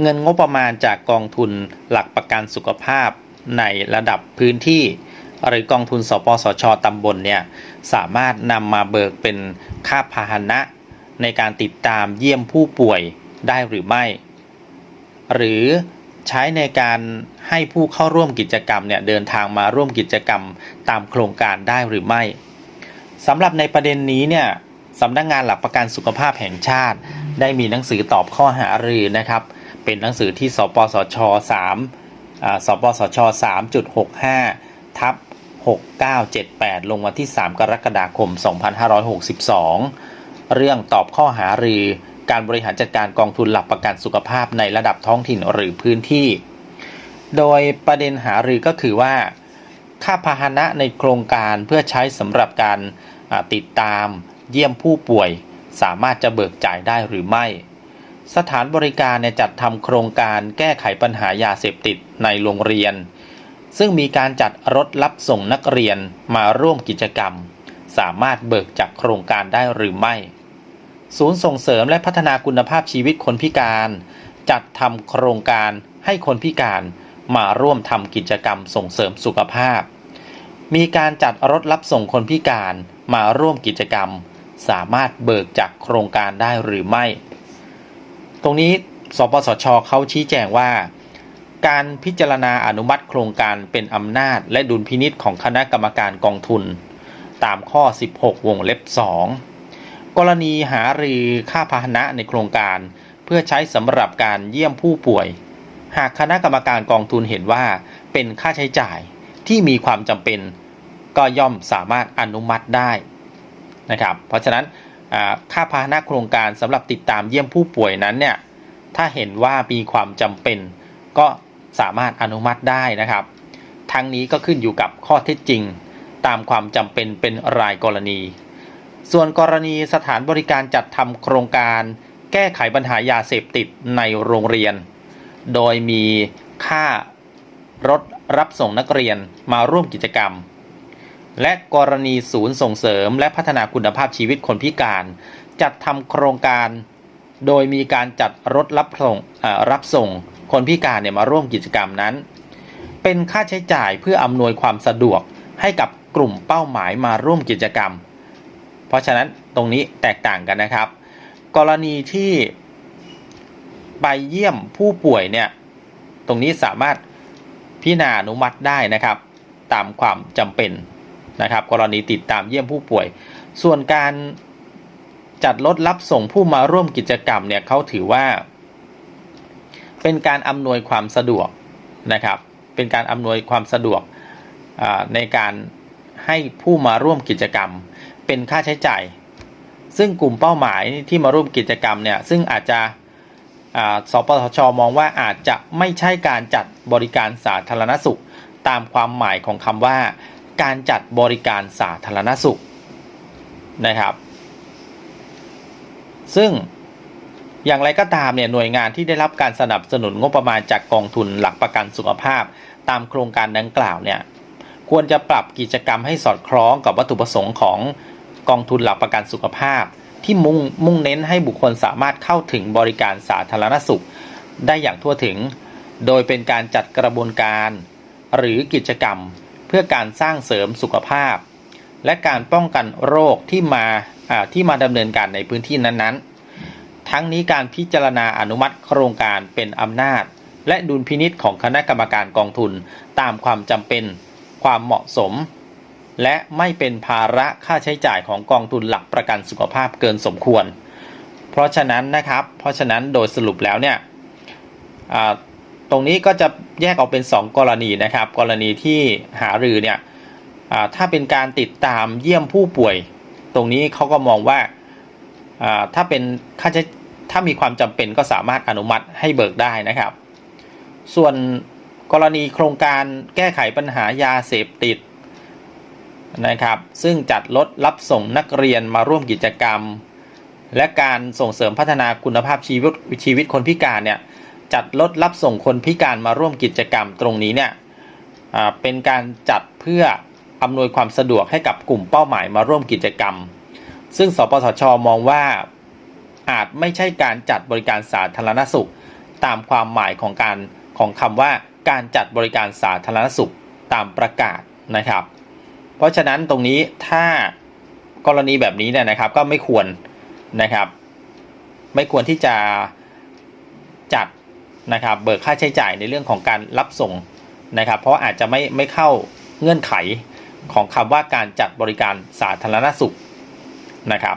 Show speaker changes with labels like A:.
A: เงินงบประมาณจากกองทุนหลักประกันสุขภาพในระดับพื้นที่ หรือกองทุนสปสชตำบลเนี่ยสามารถนำมาเบิกเป็นค่าพาหนะ ในการติดตามเยี่ยมผู้ป่วยได้หรือไม่ หรือใช้ในการให้ผู้เข้าร่วมกิจกรรมเนี่ยเดินทางมาร่วมกิจกรรมตามโครงการได้หรือไม่สำหรับในประเด็นนี้เนี่ยสำนักงานหลักประกันสุขภาพแห่งชาติ ได้มีหนังสือตอบข้อหารือนะครับ เป็นหนังสือที่สปสช3สปสช 3.65 ทับ 6978 ลงวันที่ 3 กรกฎาคม 2562 เรื่องตอบข้อหารือการบริหารจัดการกองทุนหลักประกันสุขภาพในระดับท้องถิ่นหรือพื้นที่ โดยประเด็นหารือก็คือว่า ค่าพาหนะในโครงการเพื่อใช้สำหรับการติดตามเยี่ยมผู้ป่วย สามารถจะเบิกจ่ายได้หรือไม่ สถานบริการเนี่ยจัดทำโครงการแก้ไขปัญหายาเสพติดในโรงเรียน ซึ่งมีการจัดรถรับส่งนักเรียนมาร่วมกิจกรรม สามารถเบิกจากโครงการได้หรือไม่ ศูนย์ส่งเสริมและพัฒนาคุณภาพชีวิตคนพิการ จัดทำโครงการให้คนพิการมาร่วมทำกิจกรรมส่งเสริมสุขภาพ มีการจัดรถรับส่งคนพิการมาร่วมกิจกรรม สามารถเบิกจากโครงการได้หรือไม่ ตรงนี้สปสชเขาชี้แจงว่า การพิจารณาอนุมัติโครงการเป็นอำนาจ และดุลพินิษของคณะกรรมการกองทุน ตามข้อ 16 วงเล็บ 2 กรณีหารือค่าพาหนะในโครงการ เพื่อใช้สำหรับการเยี่ยมผู้ป่วย หากคณะกรรมการกองทุนเห็นว่าเป็นค่าใช้จ่ายที่มีความจำเป็น ก็ย่อมสามารถอนุมัติได้นะครับ เพราะฉะนั้น ค่าพาหนะโครงการสำหรับติดตามเยี่ยมผู้ป่วยนั้นเนี่ยถ้าเห็นว่ามีความจำเป็น ก็สามารถอนุมัติได้นะครับ ทั้งนี้ก็ขึ้นอยู่กับข้อเท็จจริง ตามความจำเป็นเป็นรายกรณี ส่วนกรณีสถานบริการจัดทำโครงการ แก้ไขปัญหายาเสพติดในโรงเรียน โดยมีค่ารถรับส่งนักเรียนมาร่วมกิจกรรม และกรณีศูนย์ส่งเสริม และพัฒนาคุณภาพชีวิตคนพิการ จัดทำโครงการ โดยมีการจัดรถรับส่งรับส่ง คนพิการเนี่ยมาร่วมกิจกรรมนั้น เป็นค่าใช้จ่ายเพื่ออำนวยความสะดวกให้กับกลุ่มเป้าหมายมาร่วมกิจกรรม เพราะฉะนั้นตรงนี้แตกต่างกันนะครับ กรณีที่ไปเยี่ยมผู้ป่วยเนี่ยตรงนี้สามารถพิจารณาอนุมัติได้นะครับ ตามความจำเป็น นะครับ กรณีติดตามเยี่ยมผู้ป่วย ส่วนการจัดรถรับส่งผู้มาร่วมกิจกรรมเนี่ยเขาถือว่า เป็นการอำนวยความสะดวกนะครับ เป็นการอำนวยความสะดวกในการให้ผู้มาร่วมกิจกรรม เป็นค่าใช้จ่าย ซึ่งกลุ่มเป้าหมายที่มาร่วมกิจกรรมเนี่ยซึ่งอาจจะสปสชมองว่าอาจจะไม่ใช่การจัดบริการสาธารณสุขตามความหมายของคำว่า การจัดบริการสาธารณสุขนะครับ ซึ่งอย่างไรก็ตามเนี่ยหน่วยงานที่ได้รับการสนับสนุนงบประมาณจากกองทุนหลักประกันสุขภาพ ตามโครงการดังกล่าวเนี่ยควรจะปรับกิจกรรมให้สอดคล้องกับวัตถุประสงค์ของกองทุนหลักประกันสุขภาพ ที่มุ่งมุ่งเน้นให้บุคคลสามารถเข้าถึงบริการสาธารณสุข ได้อย่างทั่วถึง โดยเป็นการจัดกระบวนการ หรือกิจกรรม เพื่อการสร้างเสริมสุขภาพ และการป้องกันโรคที่มาที่มาดำเนินการในพื้นที่นั้นๆ ทั้งนี้การพิจารณาอนุมัติโครงการเป็นอำนาจ และดุลพินิษของคณะกรรมการกองทุนตามความจำเป็น ความเหมาะสม และไม่เป็นภาระค่าใช้จ่ายของกองทุนหลักประกันสุขภาพเกินสมควร เพราะฉะนั้นนะครับ เพราะฉะนั้นโดยสรุปแล้วเนี่ย ตรงนี้ก็จะแยกออกเป็น 2 กรณีนะครับ กรณีที่หารือเนี่ยถ้าเป็นการติดตามเยี่ยมผู้ป่วย ตรงนี้เขาก็มองว่าถ้าเป็นค่าใช้ถ้ามีความจำเป็นก็สามารถอนุมัติให้เบิกได้นะครับ ส่วนกรณีโครงการแก้ไขปัญหายาเสพติดนะครับ ซึ่งจัดรถรับส่งนักเรียนมาร่วมกิจกรรม และการส่งเสริมพัฒนาคุณภาพชีวิตชีวิตคนพิการเนี่ย จัดรถรับส่งคนพิการมาร่วมกิจกรรมตรงนี้เนี่ยเป็นการจัดเพื่ออำนวยความสะดวกให้กับกลุ่มเป้าหมายมาร่วมกิจกรรม ซึ่งสปสชมองว่าอาจไม่ใช่การจัดบริการสาธารณสุข ตามความหมายของการของคำว่าการจัดบริการสาธารณสุขตามประกาศนะครับ เพราะฉะนั้นตรงนี้ถ้ากรณีแบบนี้เนี่ยนะครับก็ไม่ควรนะครับ ไม่ควรที่จะจัด นะครับเบิกค่าใช้จ่ายในเรื่องของการรับส่งนะครับ เพราะอาจจะไม่ไม่เข้าเงื่อนไขของคำว่าการจัดบริการสาธารณสุขนะครับ